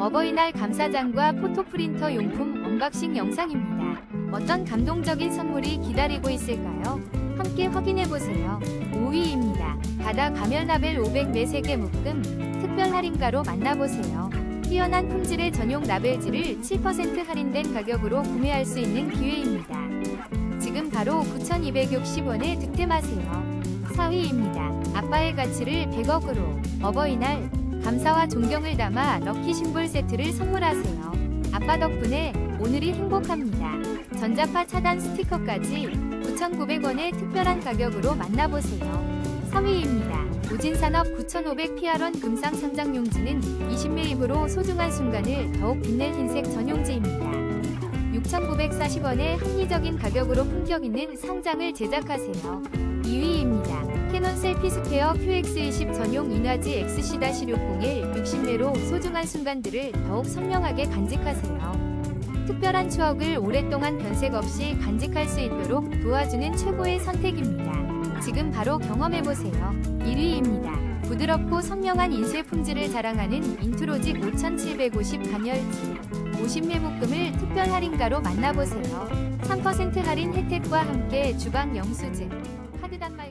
어버이날 감사장과 포토프린터 용품 언박싱 영상입니다. 어떤 감동적인 선물이 기다리고 있을까요? 함께 확인해보세요. 5위입니다. 바다 가면 라벨 500 4세개 묶음 특별 할인가로 만나보세요. 뛰어난 품질의 전용 라벨지를 7% 할인된 가격으로 구매할 수 있는 기회입니다. 지금 바로 9,260원에 득템하세요. 4위입니다. 아빠의 가치를 100억으로 어버이날 감사와 존경을 담아 럭키 심볼 세트를 선물하세요. 아빠 덕분에 오늘이 행복합니다. 전자파 차단 스티커까지 9,900원의 특별한 가격으로 만나보세요. 3위입니다. 우진산업 9,500PR원 금상 상장용지는 20mm으로 소중한 순간을 더욱 빛낼 흰색 전용지입니다. 6,940원의 합리적인 가격으로 품격 있는 상장을 제작하세요. 2위입니다. 캐논 셀피 스퀘어 QX20 전용 인화지 XC-601 60매로 소중한 순간들을 더욱 선명하게 간직하세요. 특별한 추억을 오랫동안 변색 없이 간직할 수 있도록 도와주는 최고의 선택입니다. 지금 바로 경험해보세요. 1위입니다. 부드럽고 선명한 인쇄 품질을 자랑하는 인트로직 5750 간열지 50매 묶음을 특별 할인가로 만나보세요. 3% 할인 혜택과 함께 주방 영수증, 카드 단말